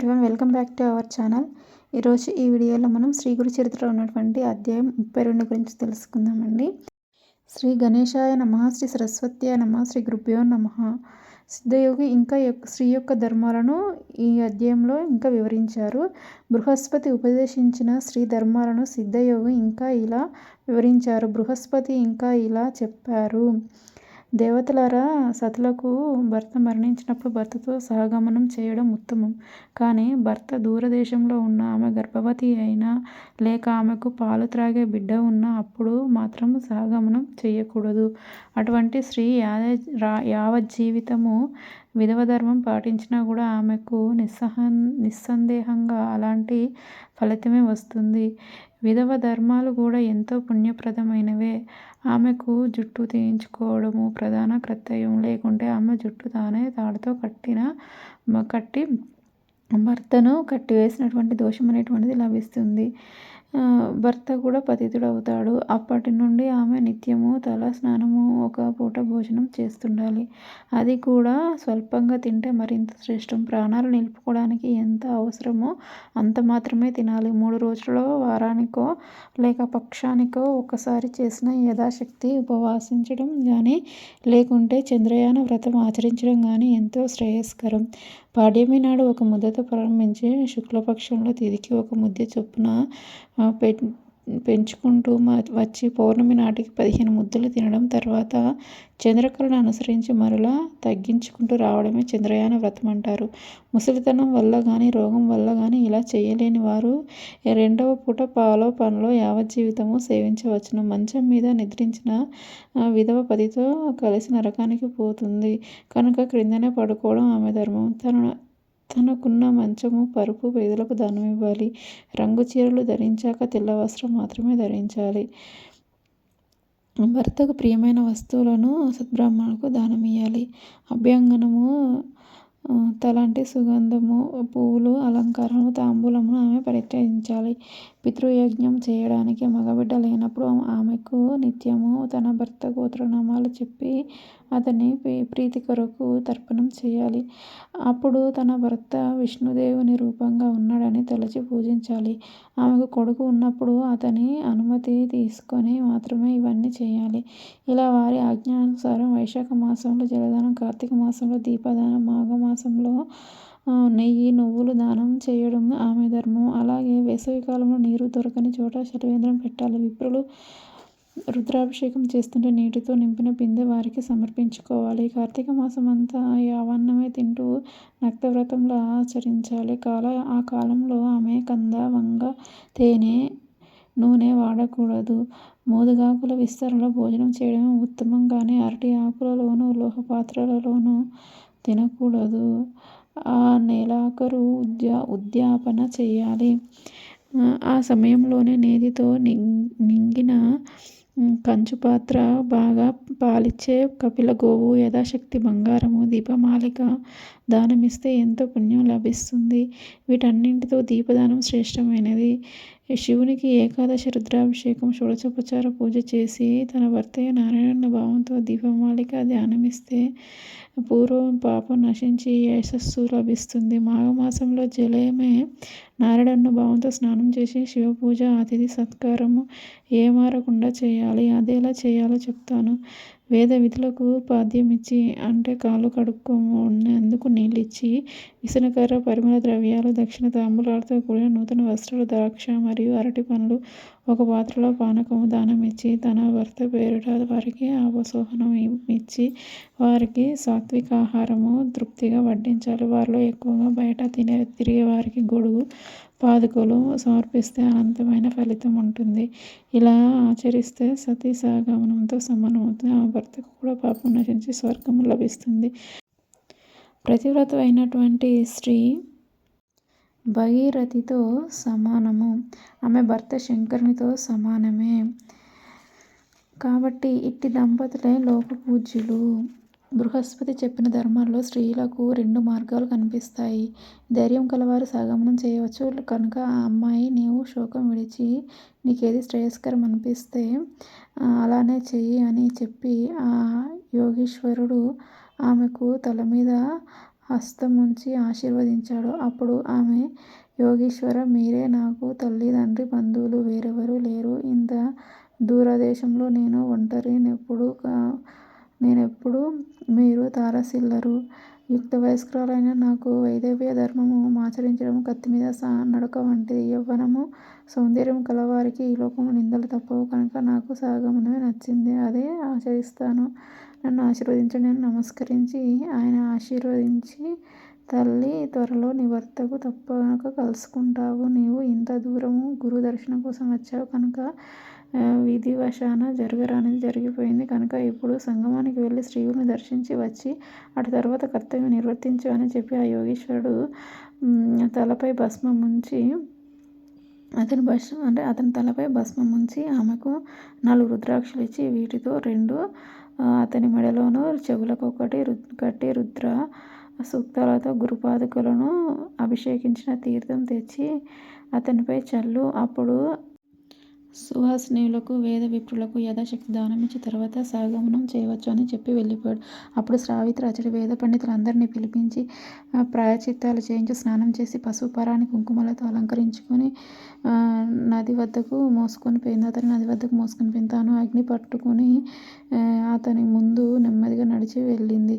Everyone welcome back to our channel ఈరోజు ఈ వీడియోలో మనం శ్రీ గురు చరిత్రలో ఉన్నటువంటి అధ్యాయం ముప్పై రెండు గురించి తెలుసుకుందామండి. శ్రీ గణేశాయ నమ శ్రీ సరస్వత్యాయ నమ శ్రీ గురుభ్యో నమ. సిద్ధయోగి ఇంకా శ్రీ యొక్క ధర్మాలను ఈ అధ్యాయంలో ఇంకా వివరించారు. బృహస్పతి ఉపదేశించిన శ్రీ ధర్మాలను సిద్ధయోగి ఇంకా ఇలా వివరించారు. బృహస్పతి ఇంకా ఇలా చెప్పారు. దేవతలారా సతులకు భర్త మరణించినప్పుడు భర్తతో సహగమనం చేయడం ఉత్తమం. కానీ భర్త దూరదేశంలో ఉన్న ఆమె గర్భవతి అయినా లేక ఆమెకు పాలు త్రాగే బిడ్డ ఉన్నా అప్పుడు మాత్రం సహగమనం చేయకూడదు. అటువంటి స్త్రీ యావజ్జీవితము విధవ ధర్మం పాటించినా కూడా ఆమెకు నిస్సహ నిస్సందేహంగా అలాంటి ఫలితమే వస్తుంది. విధవ ధర్మాలు కూడా ఎంతో పుణ్యప్రదమైనవే. ఆమెకు జుట్టు తీయించుకోవడము ప్రధాన కర్తవ్యం. లేకుంటే ఆమె జుట్టు తానే తాడుతో కట్టిన కట్టి భర్తను కట్టివేసినటువంటి దోషం అనేటువంటిది లభిస్తుంది. భర్త కూడా పతితుడవుతాడు. అప్పటి నుండి ఆమె నిత్యము తల స్నానము ఒక పూట భోజనం చేస్తుండాలి. అది కూడా స్వల్పంగా తింటే మరింత శ్రేష్టం. ప్రాణాలు నిలుపుకోవడానికి ఎంత అవసరమో అంత మాత్రమే తినాలి. మూడు రోజులలో వారానికో లేక పక్షానికో ఒకసారి చేసిన యథాశక్తి ఉపవాసించడం కానీ లేకుంటే చంద్రయాన వ్రతం ఆచరించడం కానీ ఎంతో శ్రేయస్కరం. పాడ్యమి నాడు ఒక ముద్దతో ప్రారంభించి శుక్లపక్షంలో తిరిగి ఒక ముద్ద చొప్పున పె పెంచుకుంటూ వచ్చి పౌర్ణమి నాటికి పదిహేను ముద్దలు తినడం తర్వాత చంద్రకళను అనుసరించి మరలా తగ్గించుకుంటూ రావడమే చంద్రయాన వ్రతం అంటారు. ముసలితనం వల్ల కానీ రోగం వల్ల కానీ ఇలా చేయలేని వారు రెండవ పూట పాలో పనిలో యావజ్జీవితము సేవించవచ్చును. మంచం మీద నిద్రించిన విధవ పదితో కలిసి నరకానికి పోతుంది. కనుక క్రిందనే పడుకోవడం ఆమె ధర్మం. తన తనకున్న మంచము పరుపు పేదలకు ఇవ్వాలి. రంగు చీరలు ధరించాక తెల్ల వస్త్రం మాత్రమే ధరించాలి. భర్తకు ప్రియమైన వస్తువులను సద్బ్రాహ్మణులకు దానమియ్యాలి అభ్యంగనము తలాంటి సుగంధము పువ్వులు అలంకారము తాంబూలమును ఆమె పరిచయించాలి పితృయజ్ఞం చేయడానికి మగబిడ్డ లేనప్పుడు ఆమెకు నిత్యము తన భర్త గోత్రనామాలు చెప్పి అతని ప్రీతి కొరకు తర్పణం చేయాలి. అప్పుడు తన భర్త విష్ణుదేవుని రూపంగా ఉన్నాడని తలచి పూజించాలి. ఆమెకు కొడుకు ఉన్నప్పుడు అతని అనుమతి తీసుకొని మాత్రమే ఇవన్నీ చేయాలి. ఇలా వారి ఆజ్ఞానుసారం వైశాఖ మాసంలో జలదానం కార్తీక మాసంలో దీపదానం మాఘ మాసంలో నెయ్యి నువ్వులు దానం చేయడం ఆమె ధర్మం. అలాగే వేసవికాలంలో నీరు దొరకని చోట శరవేంద్రం పెట్టాలి. విప్రులు రుద్రాభిషేకం చేస్తుంటే నీటితో నింపిన బిందె వారికి సమర్పించుకోవాలి. కార్తీక మాసం అంతా యావన్నమే తింటూ నక్తవ్రతంలో ఆచరించాలి. కాల ఆ కాలంలో ఆమె కంద వంగ తేనె నూనె వాడకూడదు. మోదుగాకుల విస్తరణలో భోజనం చేయడం ఉత్తమం కానీ అరటి ఆకులలోనూ లోహ పాత్రలలోనూ తినకూడదు. నెలాఖరు ఉద్యా ఉద్యాపన చేయాలి. ఆ సమయంలోనే నేతితో నింగిన కంచు పాత్ర బాగా పాలిచ్చే కపిల గోవు యథాశక్తి బంగారము దీపమాలిక దానమిస్తే ఎంతో పుణ్యం లభిస్తుంది. వీటన్నింటితో దీపదానం శ్రేష్టమైనది. శివునికి ఏకాదశ రుద్రాభిషేకం షోడశోపచార పూజ చేసి తన భర్త నారాయణ భావంతో దీపమాలిక ధ్యానమిస్తే పూర్వం పాపం నశించి యశస్సు లభిస్తుంది. మాఘమాసంలో జలయమే నారాయణ భావంతో స్నానం చేసి శివపూజ అతిథి సత్కారము ఏమారకుండా చేయాలి. అదేలా చేయాలో చెప్తాను. వేద విధులకు పాద్యమిచ్చి అంటే కాళ్ళు నీళ్ళు నీళ్ళిచ్చి విసనకర్ర పరిమళ ద్రవ్యాలు దక్షిణ తాంబూలాలతో కూడిన నూతన వస్త్రాలు ద్రాక్ష మరియు అరటి పండ్లు ఒక పాత్రలో పానకము దానం ఇచ్చి తన భర్త పేరుట వారికి ఆపసోహనం ఇచ్చి వారికి సాత్విక ఆహారము తృప్తిగా వడ్డించాలి. వారిలో ఎక్కువగా బయట తినే తిరిగే వారికి గొడుగు పాదుకలు సమర్పిస్తే అనంతమైన ఫలితం ఉంటుంది. ఇలా ఆచరిస్తే సతీ సహగమనంతో సమానమవుతుంది. ఆ భర్తకు కూడా పాపం నశించి స్వర్గము లభిస్తుంది. ప్రతివ్రత అయినటువంటి స్త్రీ భగీరథితో సమానము. ఆమె భర్త శంకరునితో సమానమే. కాబట్టి ఇట్టి దంపతులే లోక పూజ్యులు బృహస్పతి చెప్పిన ధర్మాల్లో స్త్రీలకు రెండు మార్గాలు కనిపిస్తాయి ధైర్యం కలవారు సగమనం చేయవచ్చు కనుక ఆ అమ్మాయి నీవు శోకం విడిచి నీకేది శ్రేయస్కరం అనిపిస్తే అలానే చెయ్యి అని చెప్పి ఆ యోగీశ్వరుడు ఆమెకు తల మీద హస్తముంచి ఆశీర్వదించాడు. అప్పుడు ఆమె యోగీశ్వర మీరే నాకు తల్లి తండ్రి బంధువులు వేరెవరూ లేరు. ఇంత దూరదేశంలో నేను నేను ఎప్పుడు మీరు తారసిల్లరు. యుక్తవయస్కురాలైన నాకు వైదవ్య ధర్మము ఆచరించడం కత్తి మీద సా నడక వంటిది. యవ్వనము సౌందర్యం కలవారికి ఈ లోకము నిందలు తప్పవు కనుక నాకు సగమనమే నచ్చింది. అదే ఆచరిస్తాను. నన్ను ఆశీర్వదించండి నేను నమస్కరించి ఆయన ఆశీర్వదించి తల్లి త్వరలో నీ భర్తను తప్పక కలుసుకుంటావు. నీవు ఇంత దూరము గురు దర్శనం కోసం వచ్చావు కనుక విధివశాన జరగరానిది జరిగిపోయింది కనుక ఇప్పుడు సంగమానికి వెళ్ళి శ్రీవుని దర్శించి వచ్చి అటు తర్వాత కర్తవ్యం నిర్వర్తించు అని చెప్పి ఆ యోగేశ్వరుడు తలపై భస్మం ఉంచి అతని భస్మం అంటే అతని తలపై భస్మం ఉంచి ఆమెకు నాలుగు రుద్రాక్షలు ఇచ్చి వీటితో రెండు అతని మెడలోనూ చెవులకొకటి కట్టి రుద్ర సూక్తాలతో గురుపాదుకలను అభిషేకించిన తీర్థం తెచ్చి అతనిపై చల్లు. అప్పుడు సువాసినులకు వేద విప్రులకు యథాశక్తి దానమిచ్చి తర్వాత సాగమనం చేయవచ్చు అని చెప్పి వెళ్ళిపోయాడు. అప్పుడు సావిత్రి అతడి వేద పండితులందరినీ పిలిపించి ప్రాయశ్చిత్తాలు చేయించి స్నానం చేసి పశుపరాన్ని కుంకుమలతో అలంకరించుకొని నది వద్దకు మోసుకొని పోయింది. అతని నది వద్దకు మోసుకొని పోయింది. తాను అగ్ని పట్టుకొని అతని ముందు నెమ్మదిగా నడిచి వెళ్ళింది.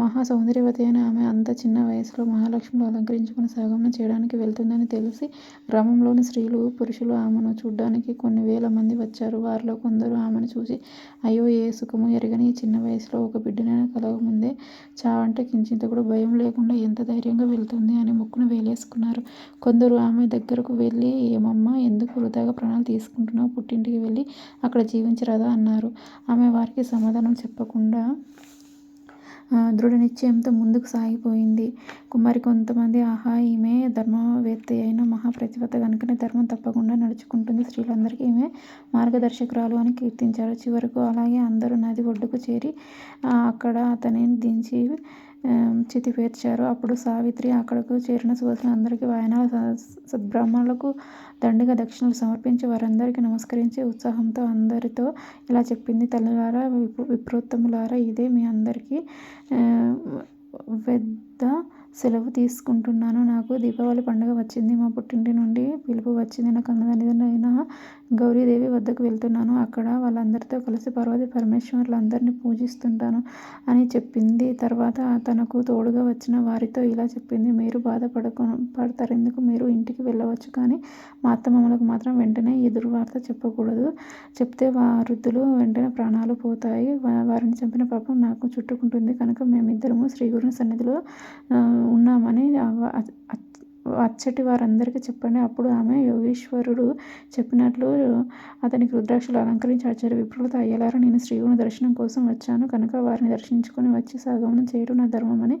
మహా సౌందర్యవతి అయిన ఆమె అంత చిన్న వయసులో మహాలక్ష్మిలో అలంకరించుకొని సాగమనం చేయడానికి వెళ్తుందని తెలిసి గ్రామంలోని స్త్రీలు, పురుషులు ఆమెను చూడ్డానికి కొన్ని వేల మంది వచ్చారు. వారిలో కొందరు ఆమెను చూసి అయ్యో ఏ సుఖమూ ఎరగని ఈ చిన్న వయసులో ఒక బిడ్డనైనా కలగముందే చావంటే కించింత కూడా భయం లేకుండా ఎంత ధైర్యంగా వెళుతుంది అని ముక్కున వేలేసుకున్నారు. కొందరు ఆమె దగ్గరకు వెళ్ళి ఏమమ్మా ఎందుకు వృథాగా ప్రాణాలు తీసుకుంటున్నావు? పుట్టింటికి వెళ్ళి అక్కడ జీవించరాదా? అన్నారు. ఆమె వారికి సమాధానం చెప్పకుండా దృఢ నిశ్చయంతో ముందుకు సాగిపోయింది. మరికొంతమంది ఆహా! ఈమె ధర్మవేత్త అయిన మహాప్రతిభత కనుకనే ధర్మం తప్పకుండా నడుచుకుంటుంది. స్త్రీలందరికీ ఈమె మార్గదర్శకురాలు అని కీర్తించారు. చివరకు అలాగే అందరూ నది ఒడ్డుకు చేరి అక్కడ అతనిని దించి చితిపేర్చారు. అప్పుడు సావిత్రి అక్కడకు చేరిన సోదరులు అందరికీ వాయనాల సద్బ్రాహ్మణులకు దండిగా దక్షిణలు సమర్పించి వారందరికీ నమస్కరించి ఉత్సాహంతో అందరితో ఇలా చెప్పింది. తల్లులారా! విప్రోత్తములారా! ఇదే మీ అందరికీ పెద్ద సెలవు తీసుకుంటున్నాను. నాకు దీపావళి పండుగ వచ్చింది. మా పుట్టింటి నుండి పిలుపు వచ్చింది. నా కన్నతల్లియైన గౌరీదేవి వద్దకు వెళ్తున్నాను అక్కడ వాళ్ళందరితో కలిసి పార్వతీ పరమేశ్వరులందరినీ పూజిస్తుంటాను అని చెప్పింది. తర్వాత తనకు తోడుగా వచ్చిన వారితో ఇలా చెప్పింది. మీరు బాధపడతారెందుకు? మీరు ఇంటికి వెళ్ళవచ్చు. కానీ మా అత్తమామలకు మాత్రం వెంటనే ఈ దుర్వార్త చెప్పకూడదు. చెప్తే వృద్ధులు వెంటనే ప్రాణాలు పోతాయి. వారిని చంపిన పాపం నాకు చుట్టుకుంటుంది కనుక మేమిద్దరము శ్రీగురుని సన్నిధిలో ఉన్నామని అచ్చటి వారందరికీ చెప్పండి. అప్పుడు ఆమె యోగీశ్వరుడు చెప్పినట్లు అతనికి రుద్రాక్షలు అలంకరించి ఆచార్య విప్రులతో అయ్యలారా! నేను శ్రీవుని దర్శనం కోసం వచ్చాను కనుక వారిని దర్శించుకొని వచ్చి సగమనం చేయడం నా ధర్మమని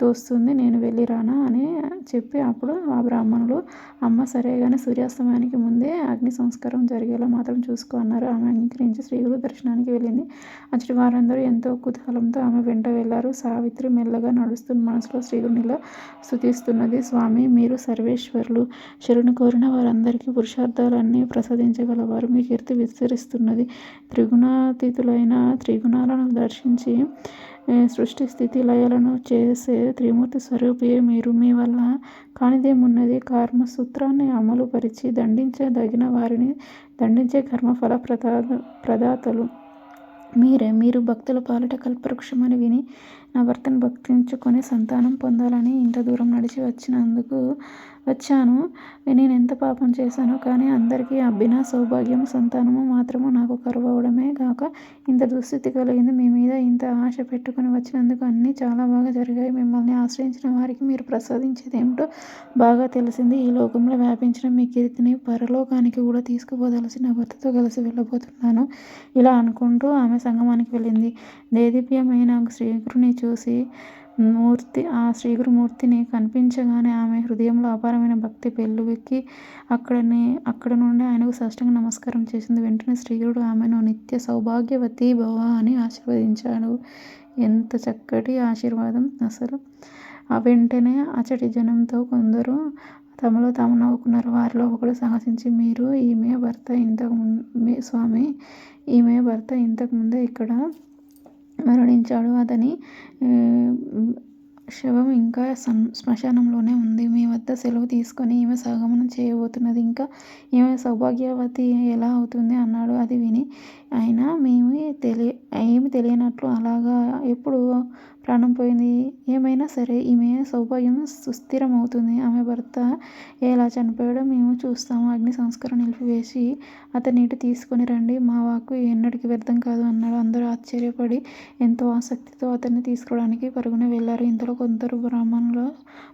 తోస్తుంది. నేను వెళ్ళిరానా? అని చెప్పి అప్పుడు ఆ బ్రాహ్మణులు అమ్మ సరే కానీ సూర్యాస్తమయానికి ముందే అగ్ని సంస్కారం జరిగేలా మాత్రం చూసుకో అన్నారు. ఆమె అంగీకరించి శ్రీగురు దర్శనానికి వెళ్ళింది. అచ్చటి వారందరూ ఎంతో కుతూహలంతో ఆమె వెంట వెళ్ళారు. సావిత్రి మెల్లగా నడుస్తూ మనసులో శ్రీగురునిలా స్థుతిస్తున్నది స్వామి మీరు సర్వేశ్వరులు. శరణు కోరిన వారందరికీ పురుషార్థాలన్నీ ప్రసాదించగలవారు. మీ కీర్తి విస్తరిస్తున్నది. త్రిగుణాతీతులైన త్రిగుణాలను దర్శించి సృష్టి స్థితి లయలను చేసే త్రిమూర్తి స్వరూపియే మీరు. మీ వల్ల కానిదేమున్నది? కర్మసూత్రాన్ని అమలు పరిచి దండించదగిన వారిని దండించే కర్మఫల ప్రదా ప్రదాతలు మీరే. మీరు భక్తుల పాలిట కల్పవృక్షమని విని నా భర్తను భక్తించుకొని సంతానం పొందాలని ఇంత దూరం నడిచి వచ్చినందుకు వచ్చాను. నేను ఎంత పాపం చేశానో కానీ అందరికీ అబ్బిన సౌభాగ్యం సంతానము మాత్రము నాకు కరువవడమే కాక ఇంత దుస్థితి కలిగింది. మీ మీద ఇంత ఆశ పెట్టుకుని వచ్చినందుకు అన్నీ చాలా బాగా జరిగాయి. మిమ్మల్ని ఆశ్రయించిన వారికి మీరు ప్రసాదించేదేమిటో బాగా తెలిసింది. ఈ లోకంలో వ్యాపించిన మీ కీర్తిని పరలోకానికి కూడా తీసుకుపోదలసి నా భర్తతో కలిసి వెళ్ళబోతున్నాను. ఇలా అనుకుంటూ ఆమె సంగమానికి వెళ్ళింది. దేదీప్యమైన శ్రీగురుని చూసి మూర్తి ఆ శ్రీగురుమూర్తిని కనిపించగానే ఆమె హృదయంలో అపారమైన భక్తి పెళ్ళువెక్కి అక్కడనే అక్కడ నుండి ఆయనకు సాష్టాంగ నమస్కారం చేసింది. వెంటనే శ్రీగురుడు ఆమెను నిత్య సౌభాగ్యవతి భవ అని ఆశీర్వదించాడు. ఎంత చక్కటి ఆశీర్వాదం అసలు! ఆ వెంటనే అచటి జనంతో కొందరు తమలో తాము నవ్వుకున్నారు. వారిలో ఒకడు సాహసించి మీరు ఈమె భర్త ఇంతకు స్వామి ఈమె భర్త ఇంతకు ముందే ఇక్కడ మరణించాడు. అతని శవం ఇంకా శ్మశానంలోనే ఉంది. మీ వద్ద సెలవు తీసుకొని ఈమె సహగమనం చేయబోతున్నది. ఇంకా ఈమె సౌభాగ్యవతి ఎలా అవుతుంది? అన్నాడు. అది విని ఆయన ఏమి తెలియనట్లు అలాగా ఎప్పుడు ప్రాణం పోయింది? ఏమైనా సరే ఈమె సౌభాగ్యం సుస్థిరమవుతుంది. ఆమె భర్త ఎలా చనిపోయాడో మేము చూస్తాము. అగ్ని సంస్కారం నిలిపివేసి అతనిటి ఇటు తీసుకొని రండి. మా వాక్కు ఎన్నటికీ వ్యర్థం కాదు అన్నాడు. అందరూ ఆశ్చర్యపడి ఎంతో ఆసక్తితో అతన్ని తీసుకోవడానికి పరుగున వెళ్ళారు. ఇంతలో కొందరు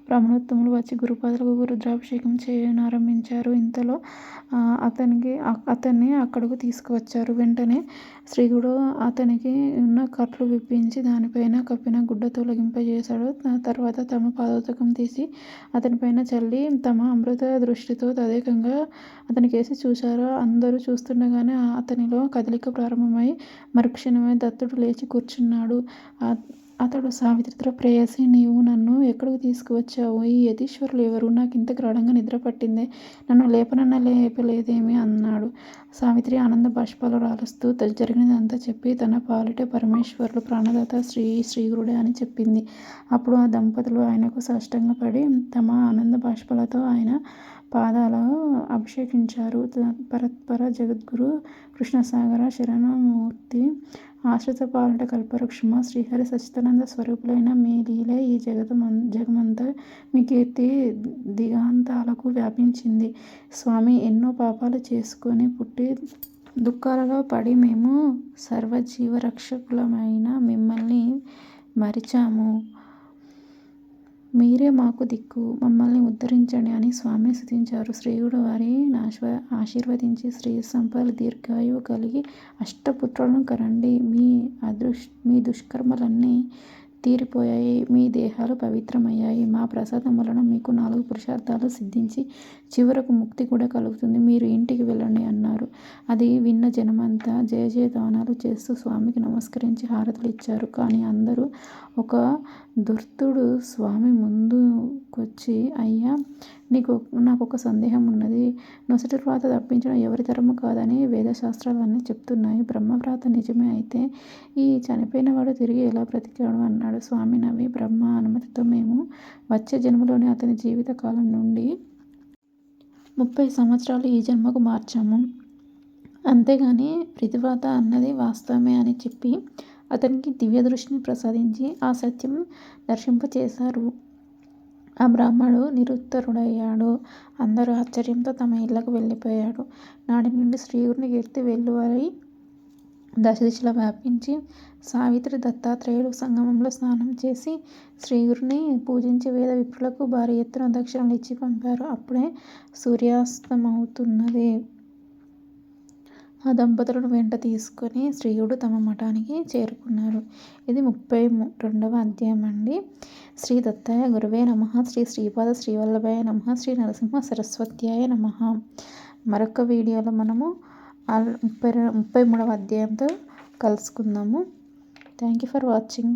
బ్రాహ్మణోత్తములు వచ్చి గురుపాదులకు రుద్రాభిషేకం చేయనారంభించారు. ఇంతలో అతనికి అతన్ని అక్కడకు తీసుకువచ్చారు. వెంటనే శ్రీగుడు అతనికి ఉన్న కట్లు విప్పించి దానిపైన కప్పిన గుడ్డ తొలగింపజేశాడు. తర్వాత తమ పాదోతకం తీసి అతనిపైన చల్లి తమ అమృత దృష్టితో తదేకంగా అతనికేసి చూశారు. అందరూ చూస్తుండగానే అతనిలో కదలిక ప్రారంభమై మరుక్షణమే దత్తుడు లేచి కూర్చున్నాడు. అతడు సావిత్రితో ప్రేయసి నీవు నన్ను ఎక్కడికి తీసుకువచ్చావు? ఈ యతీశ్వరులు ఎవరు? నాకు ఇంత గాఢంగా నిద్ర పట్టిందే. నన్ను లేపనన్న లేపలేదేమి? అన్నాడు. సావిత్రి ఆనంద బాష్పాలు రాలుస్తూ జరిగినదంతా చెప్పి తన పాలిట పరమేశ్వరులు ప్రాణదాత శ్రీ శ్రీగురుడే అని చెప్పింది. అప్పుడు ఆ దంపతులు ఆయనకు సాష్టాంగపడి తమ ఆనంద బాష్పాలతో ఆయన పాదాలకు అభిషేకించారు. పరత్పర జగద్గురు కృష్ణసాగర శరణమూర్తి ఆశ్రిత పాలిట కల్పవృక్షమా! శ్రీహరి సచితానంద స్వరూపులైన మీ లీల ఈ జగమంతా మీ కీర్తి దిగాంతాలకు వ్యాపించింది. స్వామి ఎన్నో పాపాలు చేసుకొని పుట్టి దుఃఖాలలో పడి మేము సర్వజీవరక్షకులమైన మిమ్మల్ని మరిచాము. మీరే మాకు దిక్కు. మమ్మల్ని ఉద్ధరించండి అని స్వామిని స్తుతించారు. శ్రీగురు వారిని ఆశీర్వదించి శ్రీసంపదలు దీర్ఘాయువు కలిగి అష్టపుత్రులను కరండి మీ అదృష్ మీ దుష్కర్మలన్నీ తీరిపోయాయి. మీ దేహాలు పవిత్రమయ్యాయి. మా ప్రసాదం వలన మీకు నాలుగు పురుషార్థాలు సిద్ధించి చివరకు ముక్తి కూడా కలుగుతుంది. మీరు ఇంటికి వెళ్ళండి అన్నారు. అది విన్న జనమంతా జయజయధ్వానాలు చేస్తూ స్వామికి నమస్కరించి హారతులు ఇచ్చారు. కానీ అందరూ ఒక దుర్తుడు స్వామి ముందు వచ్చి అయ్యా! నీకు నాకు ఒక సందేహం ఉన్నది నొసటి వ్రాత తప్పించడం ఎవరితరమూ కాదని వేదశాస్త్రాలన్నీ చెప్తున్నాయి. బ్రహ్మవ్రాత నిజమే అయితే ఈ చనిపోయిన వాడు తిరిగి ఎలా బ్రతికాడు? అన్నాడు. స్వామి నవి బ్రహ్మ అనుమతితో మేము వచ్చే జన్మలోని అతని జీవిత కాలం నుండి ముప్పై సంవత్సరాలు ఈ జన్మకు మార్చాము. అంతేగాని విధివ్రాత అన్నది వాస్తవమే అని చెప్పి అతనికి దివ్య దృష్టిని ప్రసాదించి ఆ సత్యం దర్శింపచేశారు. ఆ బ్రాహ్మడు నిరుత్తరుడయ్యాడు. అందరూ ఆశ్చర్యంతో తమ ఇళ్ళకు వెళ్ళిపోయారు. నాటినుండి శ్రీగురుని కీర్తి దశ దశదిశలా వ్యాపించి సావిత్రి దత్తాత్రేయులు సంగమంలో స్నానం చేసి శ్రీగురుని పూజించి వేద విప్రులకు భారీ ఎత్తున దక్షిణలు ఇచ్చి పంపారు. అప్పుడే సూర్యాస్తమవుతున్నది. ఆ దంపతులను వెంట తీసుకొని శ్రీయుడు తమ మఠానికి చేరుకున్నారు. ఇది ముప్పై రెండవ అధ్యాయమండి. శ్రీ దత్తాయ గురువే నమః శ్రీ శ్రీపాద శ్రీవల్లభాయ నమః శ్రీ నరసింహ సరస్వత్యాయ నమ మరొక వీడియోలో మనము ముప్పై మూడవ అధ్యాయంతో కలుసుకుందాము. Thank you for watching